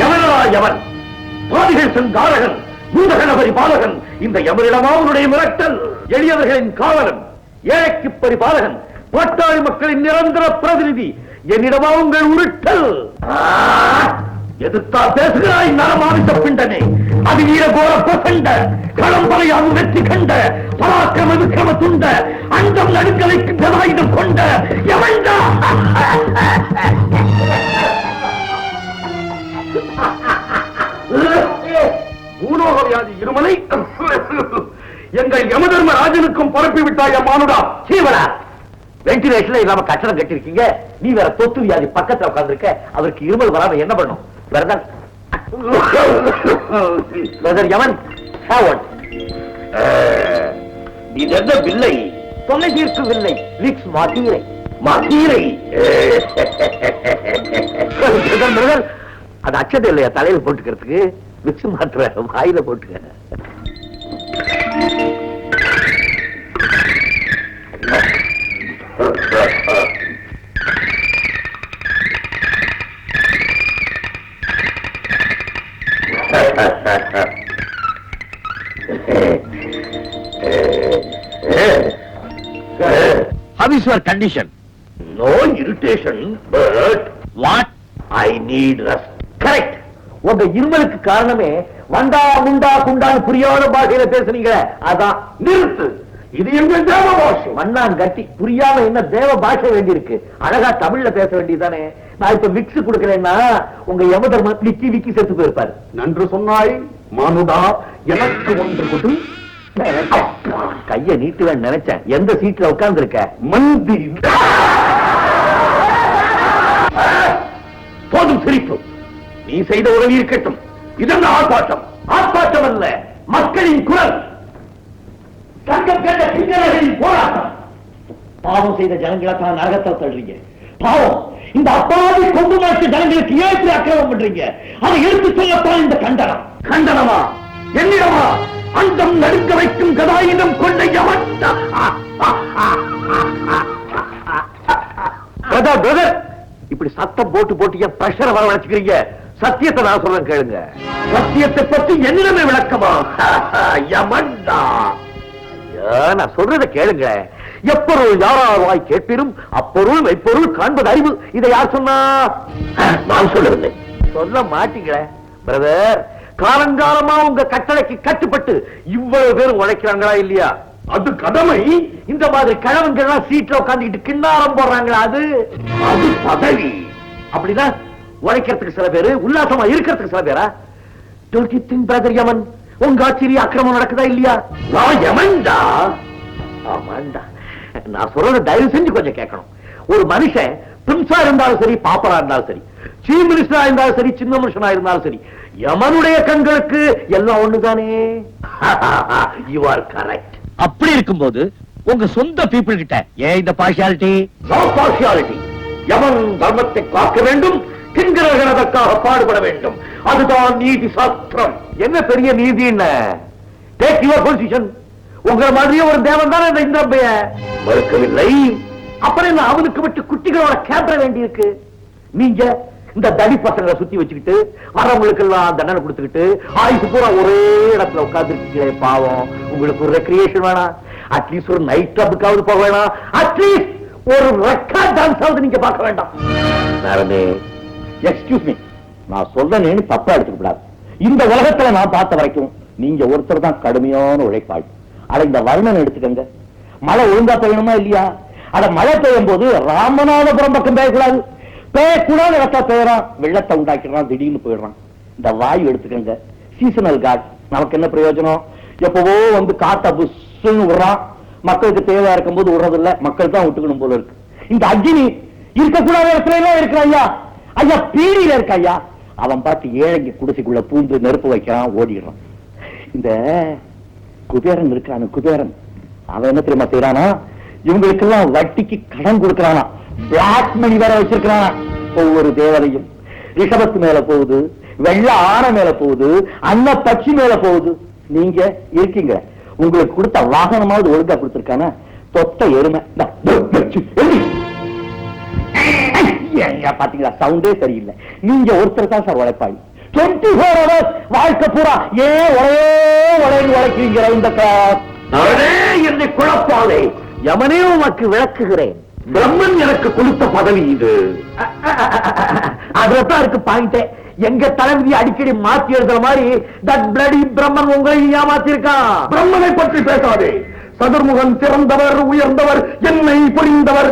எவனடா எவன் பாதிகள் செங்காரகன் பூதகணபரி பாலகன் இந்த எமரிடமாவனுடைய மிரட்டல் எளியவர்களின் காவலன் ஏழைக்கு பரிபாலகன் பட்டாளி மக்களின் நிரந்தர பிரதிநிதி என்னிடமா உங்கள் உருட்டல். எதிர்த்தா பேசுகிறாய் நரமாவித்த பிண்டனே. அது வீரகோர பிரசண்ட களம்பரையாவும் வெற்றி கண்ட பராக்கிரம விக்கிரம துண்ட அண்டம் நடுக்கலைக்கு கதாயுதம் கொண்ட எவன்டா பூலோக வியாதி இருமலை. எங்கள் யமதர்ம ராஜனுக்கும் பரப்பி விட்டாய் மானுடா. சீவரா வென்டிலேஷன்ல இல்லாம கட்டணம் கட்டிருக்கீங்க நீ வேற தொத்து வியாதி பக்கத்துல உட்கார்ந்திருக்க அவருக்கு இருமல் வராம என்ன பண்ணும்? பிரதர் யமன் இது என்ன வில்லை. தொல்லை தீர்க்கவில்லை. விக்ஸ் மாட்டீரை. மாத்தீரை அது அச்சதை இல்லையா? தலையில போட்டுக்கிறதுக்கு. விக்ஸ் மாத்திர வாயில போட்டுக்க. Is your condition? No irritation, but what? I need rest. Correct. உங்க இருமலுக்கு காரணமே வண்டா முண்டா குண்டான்னு புரியாத பாஷையில பேசுனீங்க அதான். நிறுத்து. இது எங்க தேவ பாஷை? மண்ணான் கட்டி புரியாம என்ன தேவ பாஷை வேண்டியிருக்கு? அழகா தமிழ்ல பேச வேண்டியதானே நான் இப்ப விக்ஸ் கொடுக்கறேன்னா உங்க யமதர்ம விக்கி விக்கி செத்து போயிருப்பாரு. நன்று சொன்னாய் மானுடா. எனக்கு ஒன்று கொடு. கைய நீட்டுவேன் நினைச்சேன். எந்த சீட்ல உட்கார்ந்து இருக்க மந்தி. போதும் சிரிப்பு. நீ செய்த உதவி இருக்கட்டும். இதென்ன ஆர்ப்பாட்டம். ஆர்ப்பாட்டம் அல்ல மக்களின் குரல். தங்கம் கேட்ட சிங்களர்களின் போராட்டம். பாவம் செய்த ஜனங்களை தான் நரகத்தை தள்ளுறீங்க. பாவம். இந்த அப்பாவி கொண்டு மாற்ற ஜனங்களுக்கு ஏன் இப்படி அக்கிரமம் பண்றீங்க. அதை எடுத்து சொல்லத்தான் இந்த கண்டனம். கண்டனமா? என்னிடமா? அண்டம் நடுக்க வைக்கும் கதாயுதம் கொண்ட எவன் பிரதர் இப்படி சத்தம் போட்டு போட்டு என் பிரஷரை வரவழைச்சுக்கிறீங்க? சத்தியத்தை நான் சொல்றேன் கேளுங்க. சத்தியத்தை பத்தி என்னிடமே விளக்கமா? யமண்டா. ஐயா, நான் சொல்றத கேளுங்க. எப்பொருள் யாராவாய் கேட்பினும் அப்பொருள் மெய்ப்பொருள் காண்பது அறிவு. இதை யார் சொன்னா? நான் சொல்லவில்லை. சொல்ல மாட்டீங்களே. பிரதர் காலங்காலமா உங்க கட்டளைக்கு கட்டுப்பட்டு இவ்வளவு பேர் உழைக்கிறாங்களா இல்லையா? அது கடமை. இந்த மாதிரி கிழவங்கெல்லாம் சீட்ல உட்காந்துக்கிட்டு கிண்ணாரம் போடுறாங்களா அது? அது பதவி. அப்படின்னா உழைக்கிறதுக்கு சில பேரு உல்லாசமா இருக்கிறதுக்கு சில பேரா? Don't you think brother Yaman உங்க ஆச்சரிய அக்கிரமம் நடக்குதா இல்லையா? நான் யமன்டா. ஆமாண்டா. நான் சொல்றத தயவு செஞ்சு கொஞ்சம் கேட்கணும். ஒரு மனுஷன் பிரின்ஸா இருந்தாலும் சரி பாப்பரா இருந்தாலும் சரி சீஃப் மினிஸ்டரா இருந்தாலும் சரி சின்ன மனுஷனா இருந்தாலும் சரி யமனுடைய கண்களுக்கு எல்லாம் ஒண்ணுதானே? யூ ஆர் கரெக்ட் அப்படி இருக்கும்போது உங்க சொந்த பீப்புள் கிட்ட ஏன் இந்த பார்ஷியாலிட்டி நோ பார்ஷியாலிட்டி எவன் தர்மத்தை காக்க வேண்டும் கிங்கரர்கள் அதற்காக பாடுபட வேண்டும். அதுதான் நீதி சாஸ்திரம். என்ன பெரிய நீதி என்ன டேக் யுவர் பொசிஷன் உங்களை மாதிரியே ஒரு தேவன் தான் இந்த இந்திரம்பைய மறுக்கவில்லை. அப்புறம் என்ன அவனுக்கு விட்டு குட்டிகளோட கேப்ட வேண்டியிருக்கு? நீங்க இந்த தடி பசங்களை சுத்தி வச்சுக்கிட்டு வரவங்களுக்கு எல்லாம் தண்டனை கொடுத்துக்கிட்டு ஆயுசு பூரா ஒரே இடத்துல உட்காந்துருக்கீங்களே பாவம். உங்களுக்கு ஒரு ரெக்ரியேஷன் வேணாம். அட்லீஸ்ட் ஒரு நைட் கிளப்புக்காவது போக வேணாம். அட்லீஸ்ட் ஒரு ரெக்கார்ட் டான்ஸாவது நீங்க பார்க்க வேண்டாம். மேடமே எக்ஸ்கியூஸ் மீ நான் சொல்றேன்னு தப்பா எடுத்துக்கூடாது இந்த உலகத்துல நான் பார்த்த வரைக்கும் நீங்க ஒருத்தர் தான் கடுமையான உழைப்பாள். அதை இந்த வருணன் எடுத்துக்கங்க. மழை ஒழுங்கா பெய்யணுமா இல்லையா? அட மழை பெய்யும் போது ராமநாதபுரம் பக்கம் பெய்யக்கூடாது. பெய்யக்கூடாது இடத்தா பெய்யறான் வெள்ளத்தை உண்டாக்கிடுறான் திடீர்னு போயிடுறான். இந்த வாயு எடுத்துக்கங்க. சீசனல் காட் நமக்கு என்ன பிரயோஜனம்? எப்பவோ வந்து காத்த புஷ்ன்னு விடுறான். மக்களுக்கு தேவையா இருக்கும்போது விடுறது இல்ல மக்கள் தான் விட்டுக்கணும் போல இருக்கு. இந்த அக்னி இருக்கக்கூடாத இடத்துல எல்லாம் இருக்கிற ஐயா. ஐயா பீடியில இருக்க ஐயா. அவன் பார்த்து ஏழைங்க குடிசைக்குள்ள பூந்து நெருப்பு வைக்கிறான் ஓடிடுறான். இந்த குபேரன் இருக்கானு குபேரன். அவன் என்ன தெரியுமா செய்யறானா இவங்களுக்கெல்லாம் வட்டிக்கு கடன் கொடுக்கறானா? பிளாக் மணி வேற வச்சிருக்கிறானா. ஒவ்வொரு தேவதையும் ரிஷபத்து மேல போகுது வெள்ள ஆன மேல போகுது அன்ன பட்சி மேல போகுது. நீங்க இருக்கீங்க. உங்களுக்கு கொடுத்த வாகனமாவது ஒழுங்கா கொடுத்திருக்கானா? தொத்த எருமை. பாத்தீங்களா? சவுண்டே சரியில்லை. நீங்க ஒருத்தர் தான் சார் உழைப்பாளி. டுவெண்ட்டி ஃபோர் ஹவர்ஸ் வாழ்க்கை பூரா ஏன் உழையே உழைன்னு உழைக்கிறீங்க இந்த குழப்பாளே. யமனே உனக்கு விளக்குகிறேன். பிரம்மன் எனக்கு கொடுத்த பதவி இது. அதுலதான் இருக்கு பாயிண்டே எங்க தளபதி அடிக்கடி மாத்தி எழுதுற மாதிரி தட் பிளடி பிரம்மன் உங்களை ஏமாத்திருக்கான் பிரம்மனை பற்றி பேசாதே. சதுர்முகன் சிறந்தவர் உயர்ந்தவர் என்னை புரிந்தவர்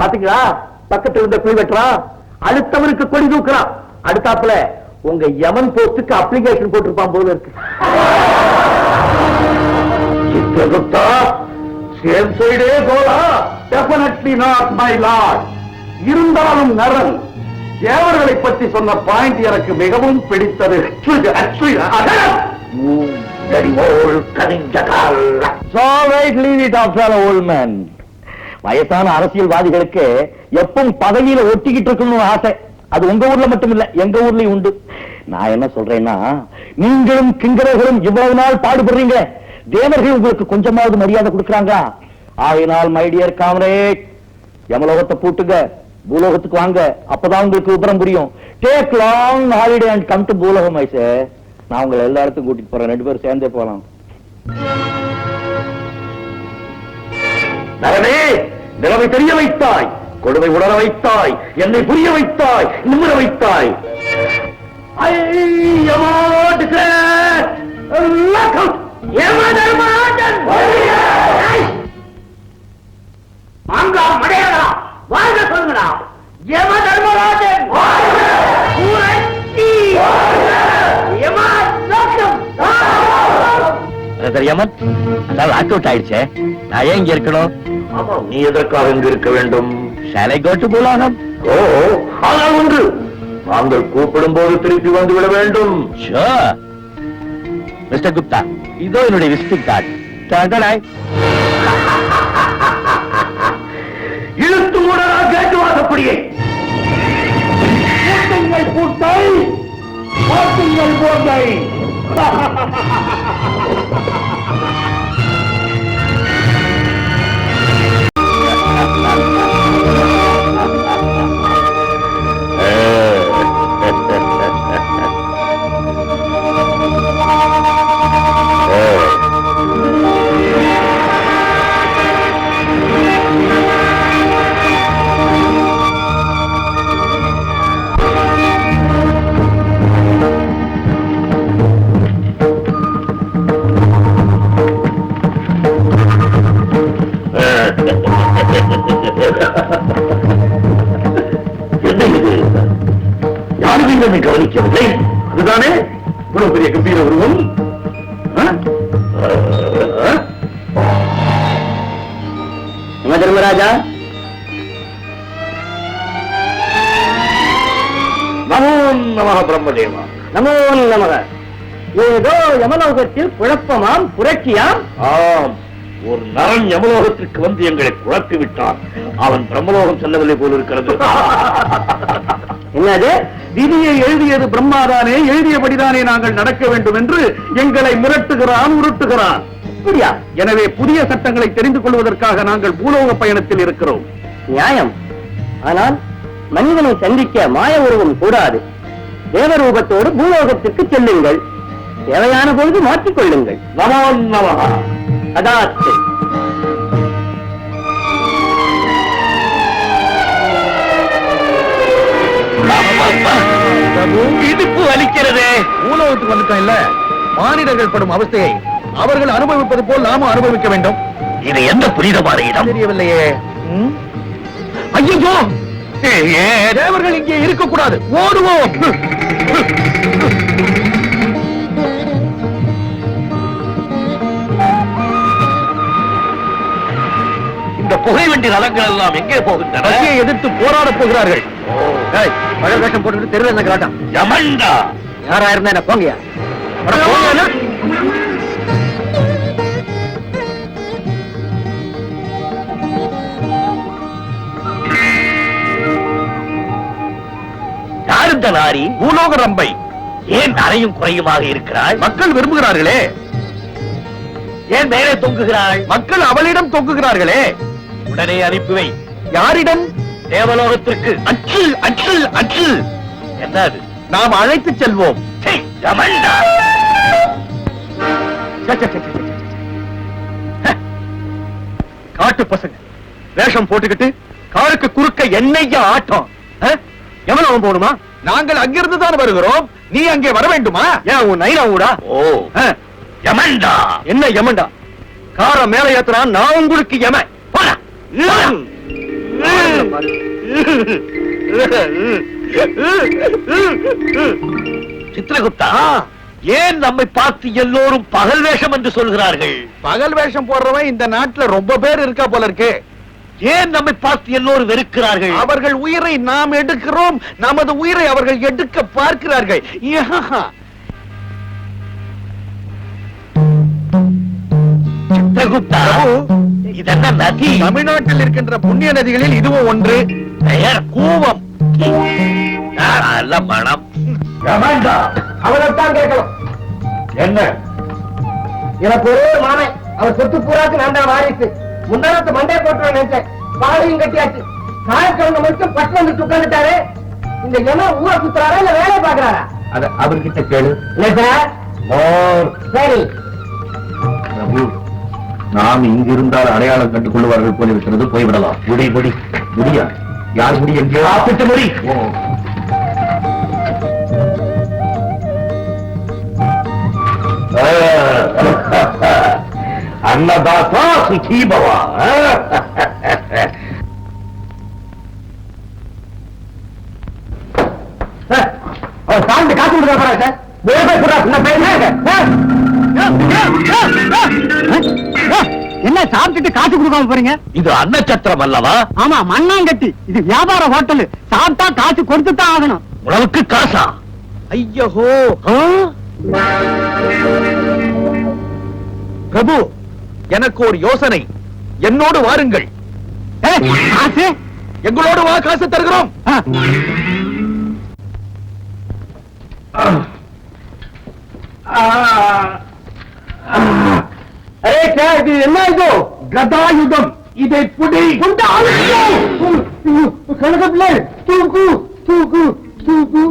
பாத்தீங்களா? பக்கத்துல இருந்த குழி வெட்டுறான் அடுத்தவனுக்கு கொடி தூக்குறான் அடுத்தாப்புல உங்க யமன் போஸ்டுக்கு அப்ளிகேஷன் போட்டிருப்பான் போல இருக்கு. சேம் சைடே கோலா டெபினெட்லி நாட் மை லார்ட் இருந்தாலும் நரன் தேவர்களை பற்றி சொன்ன பாயிண்ட் எனக்கு மிகவும் பிடித்தது. வயசான அரசியல்வாதிகளுக்கு எப்பவும் பதவியில ஒட்டிக்கிட்டு இருக்கணும்னு ஆசை. அது உங்க ஊர்ல மட்டும் இல்ல எங்க ஊர்லயும் உண்டு. நான் என்ன சொல்றேன்னா நீங்களும் கிங்கரர்களும் இவ்வளவு நாள் பாடுபடுறீங்க தேவர்கள் உங்களுக்கு கொஞ்சமாவது மரியாதை கொடுக்கறாங்களா ஆயினால் மைடியர் காமரேட் யமலோகத்தை பூட்டுங்க பூலோகத்துக்கு வாங்க. அப்பதான் உங்களுக்கு விபரம் புரியும். Take long holiday and come to பூலோகம் ஐசே நான் உங்களை எல்லா கூட்டிட்டு போறேன். ரெண்டு பேரும் சேர்ந்தே போலாம். நரனே நிலவை தெரிய வைத்தாய். கொடுமை உணர வைத்தாய். என்னை புரிய வைத்தாய். நிமிர வைத்தாய். I am out. declare மாங்கா வாழ்க யமா யமன் லாக் அவுட் ஆயிடுச்சே. நான் ஏன் இங்க இருக்கணும்? நீ எதற்காக இங்கு இருக்க வேண்டும்? ஷாலை கோட்டு பூலோகம் ஓ ஆனால் ஒன்று தாங்கள் கூப்பிடும் போது திருப்பி வந்து விட வேண்டும். ஷோர் மிஸ்டர் குப்தா இதோ என்னுடைய விசிட்டிங் கார்டு. தகடாய் இழுத்து மூடலா கேட்டு வாசப்படியே கூட்டங்கள் கூட்டை கூட்டுங்கள் போட்டை. கவனிக்கவில்லை அதுதானே? இவ்வளவு பெரிய கம்பீர உருவம். தர்மராஜா? நமோ நம பிரம்மதேவா. நமோ நமக ஏதோ யமலோகத்தில் குழப்பமாம் புரட்சியாம். ஆம் ஒரு நரன் யமலோகத்திற்கு வந்து எங்களை குழப்பி விட்டான் அவன் பிரம்மலோகம் செல்லவில்லை போல் இருக்கிறது என்னது? விதியை எழுதியது பிரம்மாதானே எழுதியபடிதானே நாங்கள் நடக்க வேண்டும் என்று எங்களை மிரட்டுகிறான் உருட்டுகிறான். அப்படியா? எனவே புதிய சட்டங்களை தெரிந்து கொள்வதற்காக நாங்கள் பூலோக பயணத்தில் இருக்கிறோம். நியாயம். ஆனால் மனிதனை சந்திக்க மாய உருவம் கூடாது. தேவரூபத்தோடு பூலோகத்திற்கு செல்லுங்கள். தேவையான பொழுது மாற்றிக் கொள்ளுங்கள் நமோ நமஹா. அதாத்து இடுப்பு வலிக்கிறதே. பூலோகத்துக்கு வந்துட்டோம் இல்ல மானிடர்கள் படும் அவஸ்தையை அவர்கள் அனுபவிப்பது போல் நாமும் அனுபவிக்க வேண்டும். இது எந்த புனிதமான இடம் தெரியவில்லையே? ஐயோ தேவர்கள் இங்கே இருக்கக்கூடாது. ஓடுவோம். இந்த புகை வண்டி ரதங்கள் எல்லாம் எங்கே போகின்றன? எதிர்த்து போராடப் போகிறார்கள். ஏய், பழ வேஷம் போட்டுட்டு தெருவில் என்ன கலாட்டம் யமண்டா யாரா இருந்தா என்ன போங்க யார் இந்த நாரி? பூலோக ரம்பை. ஏன் அறையும் குறையுமாக இருக்கிறாள் மக்கள் விரும்புகிறார்களே. ஏன் மேலே தொங்குகிறாள் மக்கள் அவளிடம் தொங்குகிறார்களே. உடனே அனுப்பி வை. யாரிடம்? தேவலோகத்திற்கு. அச்சு அச்சு அச்சு என்னது? நாம் அழைத்து செல்வோம். காட்டு பசங்க. வேஷம் போட்டுக்கிட்டு காருக்கு குறுக்க என்னையா ஆட்டம்? எவ்வளவு போகணுமா? நாங்கள் அங்கிருந்து தான் வருகிறோம். நீ அங்கே வர வேண்டுமா? ஏன் உன் நைனா ஊடா? ஓ. யமன்டா என்ன யமன்டா கார மேல ஏத்துறான் நான் உங்களுக்கு யமன். சித்திரகுப்தா ஏன் நம்மை பார்த்து எல்லோரும் பகல் வேஷம் என்று சொல்கிறார்கள்? பகல் வேஷம் போடுறவன் இந்த நாட்டுல ரொம்ப பேர் இருக்கா போல இருக்கு. ஏன் நம்மை பார்த்து எல்லோரும் வெறுக்கிறார்கள்? அவர்கள் உயிரை நாம் எடுக்கிறோம். நமது உயிரை அவர்கள் எடுக்க பார்க்கிறார்கள். சித்திரகுப்தா இதென்ன நதி? தமிழ்நாட்டில் இருக்கின்ற புண்ணிய நதிகளில் இதுவும் ஒன்று. பெயர் கூவம். நல்ல மனம். அவனைத்தான் கேட்கணும். என்ன? எனக்கு ஒரே மாமன். அவர் சொத்து பூராக்கு நான் தான் வாரிசு. முந்தானத்து மண்டே போட்டு நினைச்சேன். பாலையும் கட்டியாச்சு. காயக்கிழமை மட்டும் பட்டு வந்து உட்காந்துட்டாரு இந்த எம ஊரை சுத்துறாரா இல்ல வேலையை பாக்குறாரா அத அவர்கிட்ட கேளு. இல்ல சார்? சரி. பிரபு. நாம் இங்கிருந்தால் அடையாளம் கண்டு கொள்வார்கள் போல இருக்கிறது போய்விடலாம். முடி முடி முடியா? யார் முடி என்று? முடி. அன்னதாசா சுகீபவா அவர் சார்ந்து காசு கொடுக்க சார். வேற போய் சின்ன பையன் என்ன சாப்பிட்டுட்டு காசு கொடுக்காம போறீங்க? இது அன்னச்சத்திரம் அல்லவா? ஆமா மண்ணாங்கட்டி. இது வியாபார ஹோட்டல். சாப்பிட்டா காசு கொடுத்து தான் ஆகணும். உணவுக்கு காசா? ஐயோ ஆ? பிரபு எனக்கு ஒரு யோசனை. என்னோடு வாருங்கள். காசு? எங்களோடு வா காசு தருகிறோம். ஆ, அரே சார் இது என்ன இது? கதாயுதம். இதை புடி. கணக்கப்பிள்ளை தூக்கு தூக்கு தூக்கு.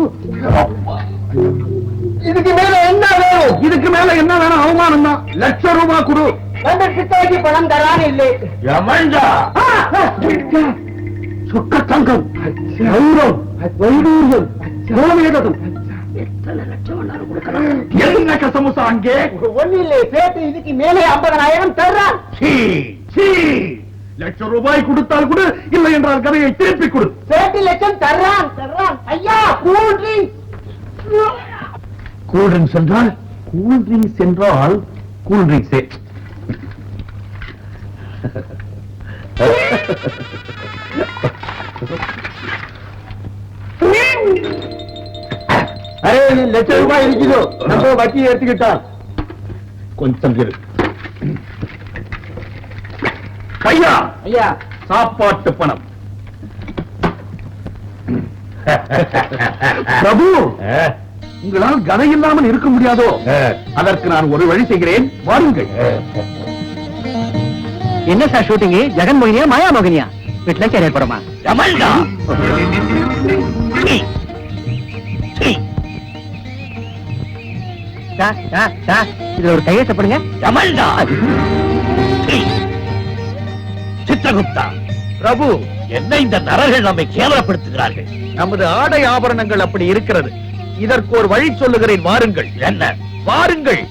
இதுக்கு மேல என்ன வேணும்? இதுக்கு மேல என்ன வேணும்? அவமானம் தான் லட்சம் ரூபாய் கொடு. அந்த பித்தாக்கி பணம் தரான்னு இல்லை. யமன்டா சொக்க தங்கம் சௌரம் வைடூரியம் சோமேதம் என்ன கசமுசா அங்கே? ஒண்ணு இல்லை சேர்த்து இதுக்கு மேலே ஐம்பதனாயிரம் தர்றான். சீ, சீ. லட்சம் ரூபாய் கொடுத்தால் கொடு இல்லை என்றால் கதையை திருப்பி கொடு. சேர்த்து லட்சம் தர்றான் தர்றான். ஐயா கூல் கூல் ட்ரிங்க்ஸ் என்றால் கூல் ட்ரிங்க்ஸ் என்றால் கூல் ட்ரிங்க்ஸே அரே லட்சம் ரூபாய் இருக்குது நம்ம வட்டி எடுத்துக்கிட்டான் கொஞ்சம் இரு. கையா ஐயா! சாப்பாட்டு பணம். பிரபு! உங்களால் கதை இல்லாமல் இருக்க முடியாதோ? அதற்கு நான் ஒரு வழி செய்கிறேன். வாருங்கள். என்ன சார் ஷூட்டிங் ஜெகன் மோகினியா மாயா மோகினியா வீட்டுல கேரியர் படமா? இதுல ஒரு கையெழுத்து பண்ணுங்க. சித்திரகுப்தா பிரபு என்ன இந்த நரர்கள் நம்மை கேவலப்படுத்துகிறார்கள். நமது ஆடை ஆபரணங்கள் அப்படி இருக்கிறது. இதற்கு ஒரு வழி சொல்லுகிறேன் வாருங்கள். என்ன? வாருங்கள்.